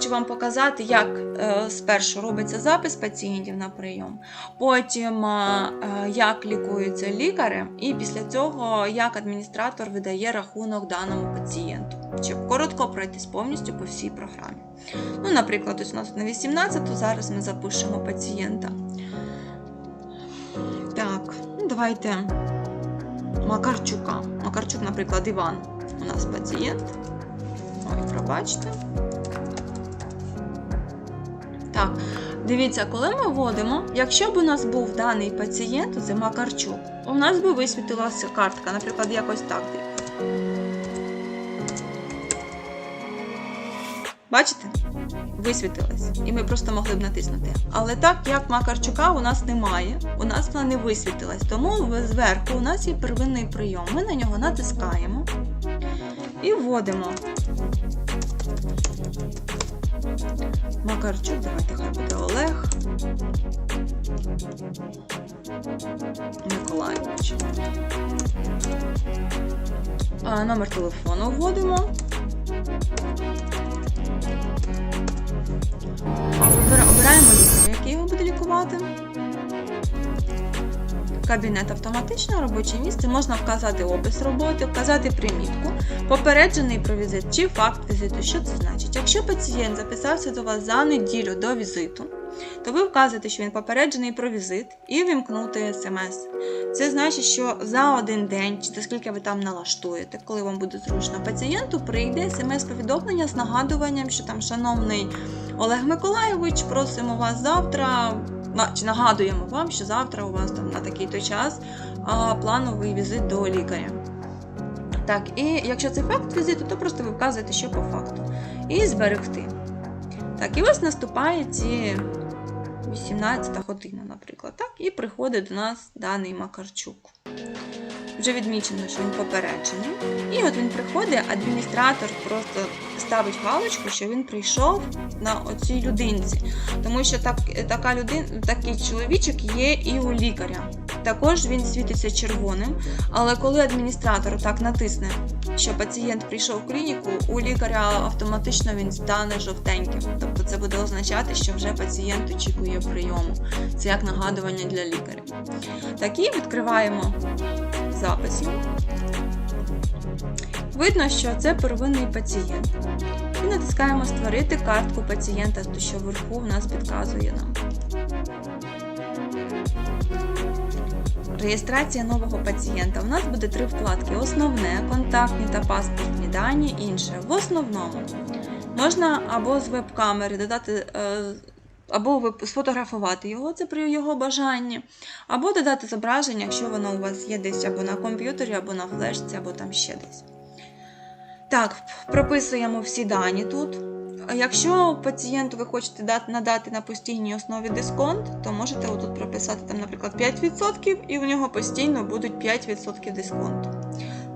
хочу вам показати, як е, спершу робиться запис пацієнтів на прийом, потім е, е, як лікуються лікарем, і після цього як адміністратор видає рахунок даному пацієнту, щоб коротко пройтись повністю по всій програмі. Ну, наприклад, ось у нас на 18 зараз ми запишемо пацієнта. Так, ну давайте Макарчука. Макарчук, наприклад, Іван. У нас пацієнт. Ой, пробачте. Так, дивіться, коли ми вводимо, якщо б у нас був даний пацієнт, це Макарчук, у нас би висвітилася картка, наприклад, якось так. Бачите? Висвітилась. І ми просто могли б натиснути. Але так як Макарчука у нас немає, у нас вона не висвітилась. Тому зверху у нас є первинний прийом. Ми на нього натискаємо і вводимо. Макарчук, давайте хай буде Олег. Миколайович. А, номер телефону вводимо. Обира- Обираємо лікаря, який його буде лікувати. Кабінет автоматично, робоче місце. Можна вказати опис роботи, вказати примітку, попереджений про візит чи факт візиту. Що це значить? Якщо пацієнт записався до вас за неділю до візиту, то ви вказуєте, що він попереджений про візит і вімкнути смс. Це значить, що за один день, чи за скільки ви там налаштуєте, коли вам буде зручно, пацієнту прийде смс-повідомлення з нагадуванням, що там, шановний Олег Миколайович, просимо вас завтра. Нагадуємо вам, що завтра у вас там на такий то час плановий візит до лікаря. Так, і якщо це факт візиту, то просто ви вказуєте, що по факту. І зберегти. Так, і ось наступає ці 18 година, наприклад. Так, і приходить до нас даний Макарчук. Вже відмічено, що він попереджений. І от він приходить, адміністратор просто ставить галочку, що він прийшов на оцій людинці. Тому що так, така людина, такий чоловічок є і у лікаря. Також він світиться червоним, але коли адміністратор так натисне, що пацієнт прийшов в клініку, у лікаря автоматично він стане жовтеньким. Тобто це буде означати, що вже пацієнт очікує прийому. Це як нагадування для лікаря. Так і відкриваємо запис. Видно, що це первинний пацієнт. І натискаємо Створити картку пацієнта, що вверху в нас підказує нам. Реєстрація нового пацієнта. У нас буде три вкладки: основне, контактні та паспортні дані, інше. В основному можна або з веб-камери додати. Або сфотографувати його, це при його бажанні, або додати зображення, якщо воно у вас є десь або на комп'ютері, або на флешці, або там ще десь. Так, прописуємо всі дані тут. Якщо пацієнту ви хочете надати на постійній основі дисконт, то можете отут прописати, там, наприклад, 5% і у нього постійно будуть 5% дисконту.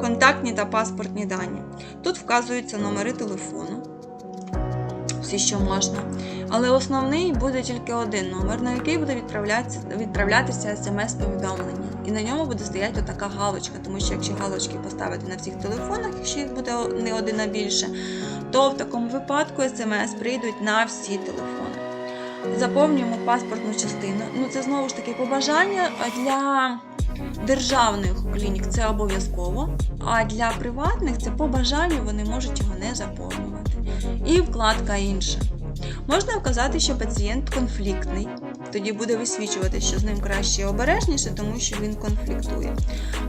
Контактні та паспортні дані. Тут вказуються номери телефону. Всі, що можна. Але основний буде тільки один номер, на який буде відправлятися, смс-повідомлення. І на ньому буде стояти така галочка, тому що якщо галочки поставити на всіх телефонах, якщо їх буде не один а більше, то в такому випадку смс прийдуть на всі телефони. Заповнюємо паспортну частину. Ну це знову ж таки побажання для державних клінік це обов'язково, а для приватних це по бажанню вони можуть його не заповнювати. І вкладка інша. Можна вказати, що пацієнт конфліктний. Тоді буде висвічувати, що з ним краще і обережніше, тому що він конфліктує.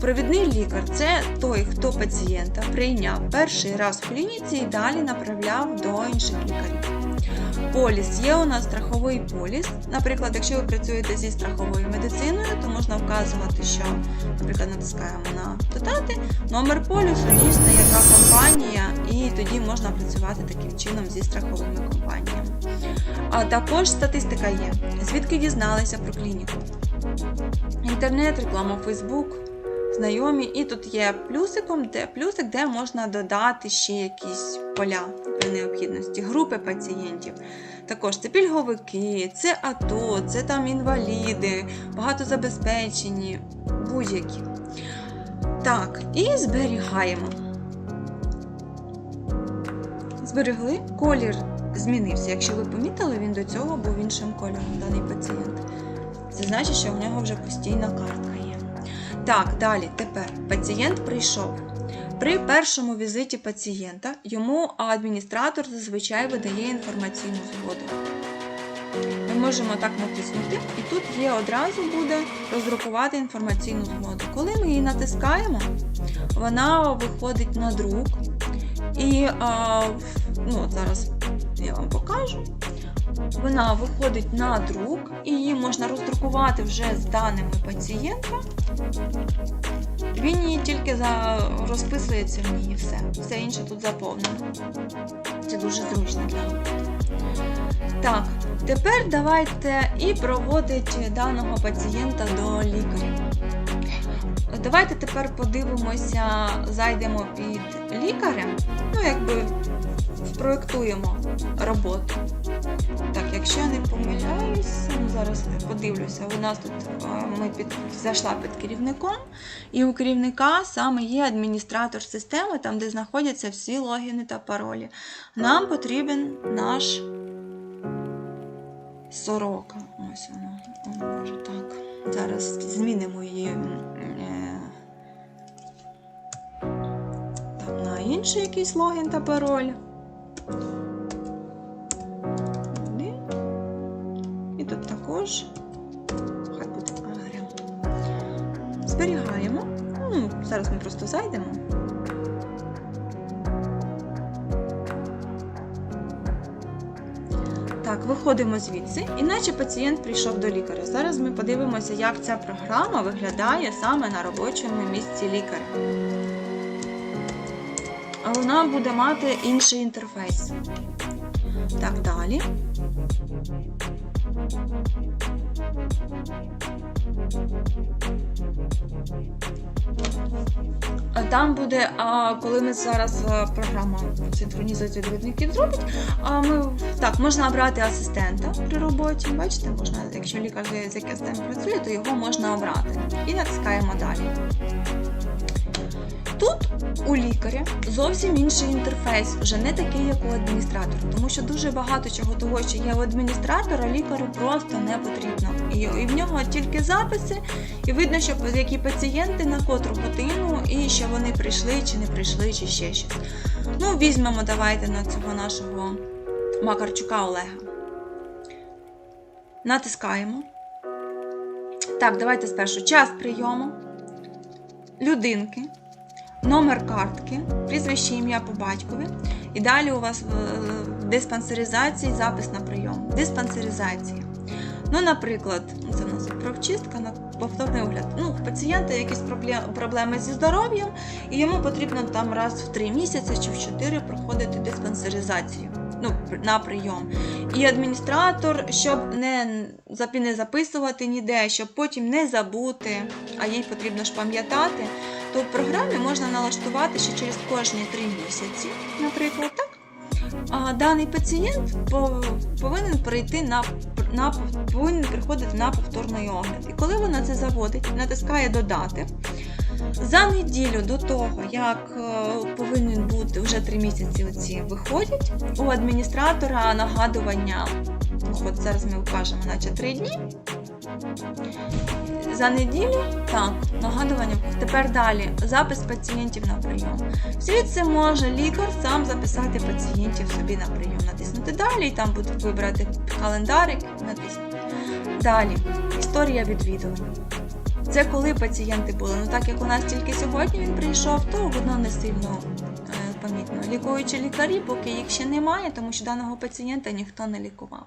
Провідний лікар це той, хто пацієнта прийняв перший раз в клініці і далі направляв до інших лікарів. Поліс є у нас страховий поліс. Наприклад, якщо ви працюєте зі страховою медициною, то можна вказувати, що, наприклад, натискаємо на додати номер полісу, дійсно, яка компанія, і тоді можна працювати таким чином зі страховими компаніями. А також статистика є. Звідки дізналися про клініку? Інтернет, реклама Фейсбук, знайомі, і тут є плюсиком, де плюсик, де можна додати ще якісь поля при необхідності, групи пацієнтів. Також це пільговики, це АТО, це там інваліди, багатозабезпечені, будь-які. Так, і зберігаємо. Зберегли колір змінився. Якщо ви помітили, він до цього був іншим кольором, даний пацієнт. Це значить, що в нього вже постійна картка. Так, далі, тепер пацієнт прийшов. При першому візиті пацієнта йому адміністратор зазвичай видає інформаційну згоду. Ми можемо так натиснути, і тут є одразу буде роздрукувати інформаційну згоду. Коли ми її натискаємо, вона виходить на друк. І а, ну, зараз я вам покажу. Вона виходить на друк, і її можна роздрукувати вже з даними пацієнта. Він її тільки за... розписується в ній і все. Все інше тут заповнено. Це дуже зручно для роботи. Так, тепер давайте і проводить даного пацієнта до лікаря. Давайте тепер подивимося, зайдемо під лікаря, ну, якби спроектуємо роботу. Так, якщо я не помиляюсь, зараз подивлюся. У нас тут е, ми під, зайшла під керівником, і у керівника саме є адміністратор системи, там, де знаходяться всі логіни та паролі. Нам потрібен наш сорока. Ось воно, воно може так. Зараз змінимо її е, інший якийсь логін та пароль. Один. І тут також хай буде Агря. Зберігаємо. Ну, зараз ми просто зайдемо. Так, виходимо звідси, іначе пацієнт прийшов до лікаря. Зараз ми подивимося, як ця програма виглядає саме на робочому місці лікаря. Вона буде мати інший інтерфейс. Так, далі. А Там буде, а, коли ми зараз програма синхронізації довідників зробить, а ми так можна обрати асистента при роботі. Бачите, можна, якщо лікар з яким працює, то його можна обрати. І натискаємо далі. Тут у лікаря зовсім інший інтерфейс, вже не такий, як у адміністратора, тому що дуже багато чого того, що є у адміністратора, лікарю просто не потрібно. І в нього тільки записи, і видно, що які пацієнти на котру годину, і що вони прийшли чи не прийшли, чи ще щось. Ну, візьмемо давайте на цього нашого Макарчука Олега. Натискаємо. Так, давайте спершу час прийому, людинки номер картки, прізвище ім'я по батькові. І далі у вас в диспансеризації запис на прийом. Диспансеризація. Ну, наприклад, це у нас правчистка на повторний огляд. Ну, у пацієнта якісь проблеми зі здоров'ям, і йому потрібно там раз в 3 місяці чи в 4 проходити диспансеризацію. Ну, на прийом. І адміністратор, щоб не не записувати ніде, щоб потім не забути, а їй потрібно ж пам'ятати, то в програмі можна налаштувати, що через кожні 3 місяці, наприклад, так, даний пацієнт повинен прийти на, на повинен приходити на повторний огляд. І коли вона це заводить, натискає додати. За неділю до того, як е, повинен бути вже 3 місяці оці виходять, у адміністратора нагадування, от зараз ми вкажемо, наче 3 дні. За неділю, так, нагадування. Тепер далі запис пацієнтів на прийом. Звідси може лікар сам записати пацієнтів собі на прийом. Натиснути далі, і там буде вибрати календарик, натиснути. Далі. Історія відвідування. Це коли пацієнти були. Ну так як у нас тільки сьогодні він прийшов, то воно не сильно е, помітно. Лікуючі лікарі, поки їх ще немає, тому що даного пацієнта ніхто не лікував.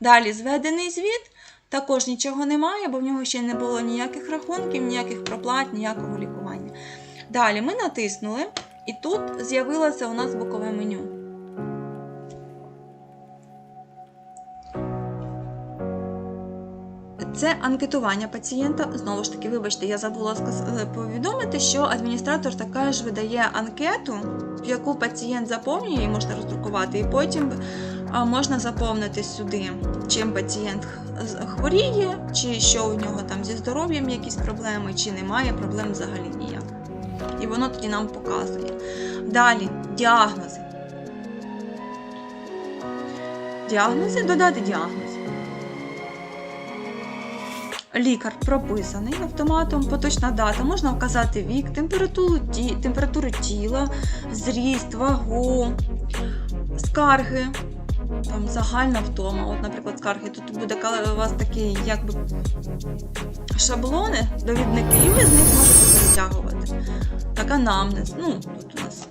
Далі зведений звіт. Також нічого немає, бо в нього ще не було ніяких рахунків, ніяких проплат, ніякого лікування. Далі ми натиснули, і тут з'явилося у нас бокове меню. Це анкетування пацієнта. Знову ж таки, вибачте, я забула повідомити, що адміністратор також видає анкету, яку пацієнт заповнює, її можна роздрукувати, і потім можна заповнити сюди, чим пацієнт хворіє, чи що у нього там зі здоров'ям якісь проблеми, чи немає проблем взагалі ніяк. І воно тоді нам показує. Далі діагнози. діагнози, додати діагноз. Лікар прописаний автоматом, поточна дата, можна вказати вік, температуру, температуру тіла, зріст, вагу, скарги, там загальна втома. От, наприклад, скарги. Тут буде у вас такі якби шаблони, довідники, і ви з них можете перетягувати. Так, анамнез. Ну, тут у нас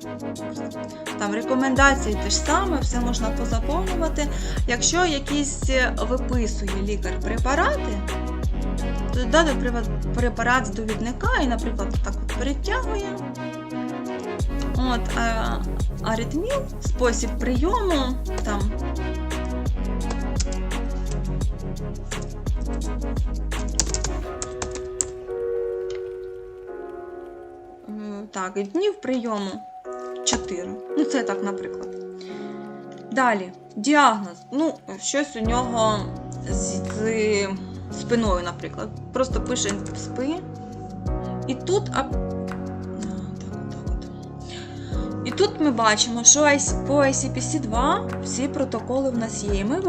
там рекомендації те ж саме, все можна позаповнювати. Якщо якийсь виписує лікар препарати, то препа- препарат з довідника і, наприклад, так от перетягує. От, а, аритміл, спосіб прийому, там. Так, днів прийому 4. Ну, це так, наприклад. Далі, діагноз. Ну, щось у нього з спиною, наприклад. Просто пише спи. І тут. Тут ми бачимо, що по ICPC-2 всі протоколи в нас є. І ми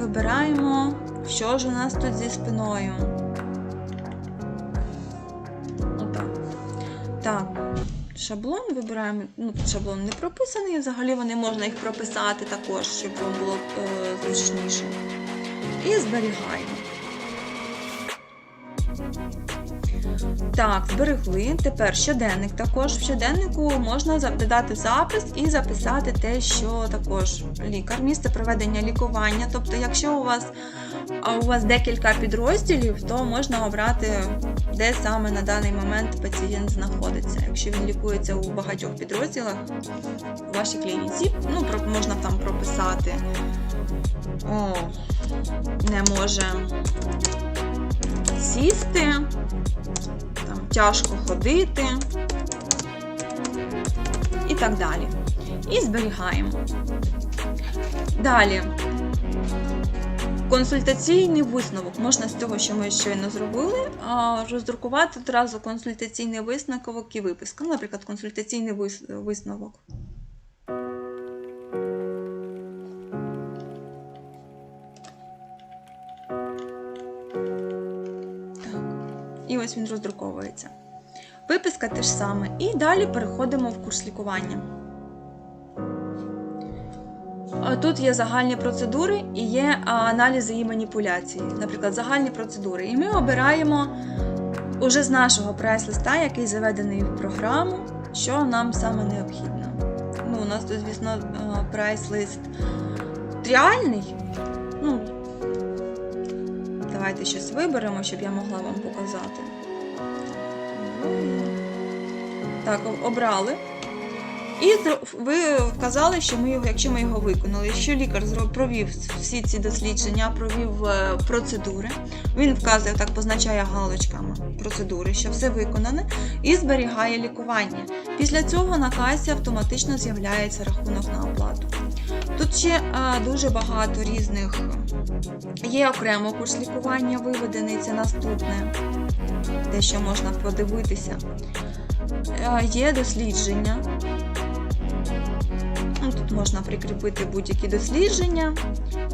вибираємо, що ж у нас тут зі спиною. Отак. Так. Шаблон вибираємо. Ну, шаблон не прописаний, взагалі вони можна їх прописати також, щоб вам було е, зручніше. І зберігаємо. Так, зберегли. Тепер щоденник також. В щоденнику можна додати запис і записати те, що також лікар, місце проведення лікування. Тобто, якщо у вас, у вас декілька підрозділів, то можна обрати, де саме на даний момент пацієнт знаходиться. Якщо він лікується у багатьох підрозділах у вашій клініці, ну, можна там прописати. О, не може сісти, там тяжко ходити і так далі. І зберігаємо. Далі. Консультаційний висновок. Можна з того, що ми щойно зробили, роздрукувати одразу консультаційний висновок і виписка. Ну, Наприклад, консультаційний висновок. Ось він роздруковується. Виписка те ж саме. І далі переходимо в курс лікування. Тут є загальні процедури і є аналізи і маніпуляції. Наприклад, загальні процедури. І ми обираємо уже з нашого прайс-листа, який заведений в програму, що нам саме необхідно. Ну, у нас тут, звісно, а, прайс-лист тріальний. Ну, давайте щось виберемо, щоб я могла вам показати. Так, обрали. І ви вказали, що ми якщо ми його виконали, що лікар провів всі ці дослідження, провів е, процедури. Він вказує, так позначає галочками процедури, що все виконане, і зберігає лікування. Після цього на касі автоматично з'являється рахунок на оплату. Тут ще е, дуже багато різних є окремо курс лікування виведений, це наступне, те, що можна подивитися. Е, Є дослідження. Ну, Тут можна прикріпити будь-які дослідження.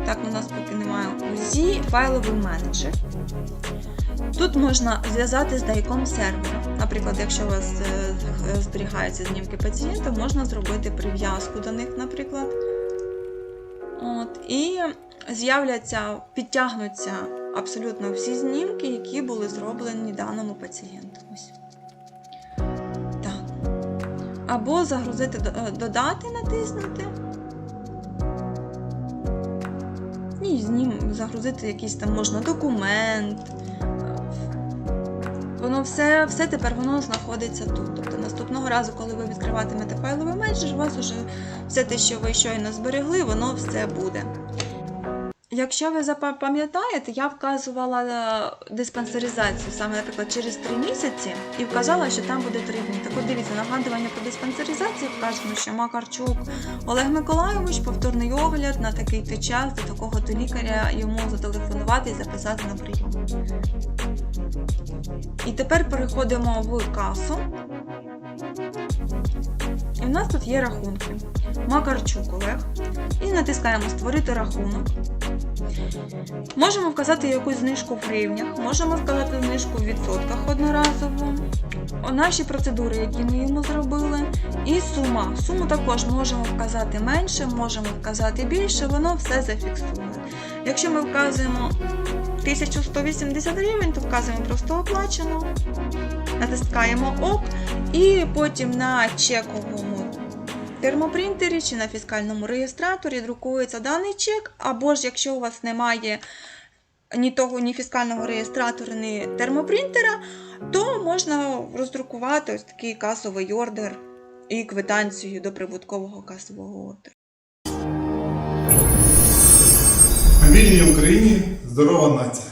Так, у нас поки немає УЗІ, файловий менеджер. Тут можна зв'язати з дайком сервера. Наприклад, якщо у вас е, зберігаються знімки пацієнта, можна зробити прив'язку до них, наприклад. От, і з'являться, підтягнуться абсолютно всі знімки, які були зроблені даному пацієнту. Так. Або загрузити додати, натиснути. І з ним загрузити якийсь там можна документ. Воно все, все тепер воно знаходиться тут. Тобто наступного разу, коли ви відкриватимете файловий менеджер, у вас вже все те, що ви щойно зберегли, воно все буде. Якщо ви запам'ятаєте, я вказувала е, диспансеризацію саме, наприклад, через 3 місяці і вказала, що там буде 3 дні. Так от дивіться, нагадування про диспансеризацію вказано, що Макарчук Олег Миколайович, повторний огляд на такий-то час до такого-то лікаря йому зателефонувати і записати на прийом. І тепер переходимо в касу. І в нас тут є рахунки. Макарчук Олег. І натискаємо Створити рахунок. Можемо вказати якусь знижку в гривнях, можемо вказати знижку в відсотках одноразово. Наші процедури, які ми йому зробили, і сума. Суму також можемо вказати менше, можемо вказати більше, воно все зафіксує. Якщо ми вказуємо 1180 гривень, то вказуємо просто оплачено, натискаємо ОК, і потім на чековому термопринтері чи на фіскальному реєстраторі друкується даний чек, або ж якщо у вас немає ні того, ні фіскального реєстратора, ні термопринтера, то можна роздрукувати ось такий касовий ордер і квитанцію до прибуткового касового ордеру. Вільній Україні здорова нація.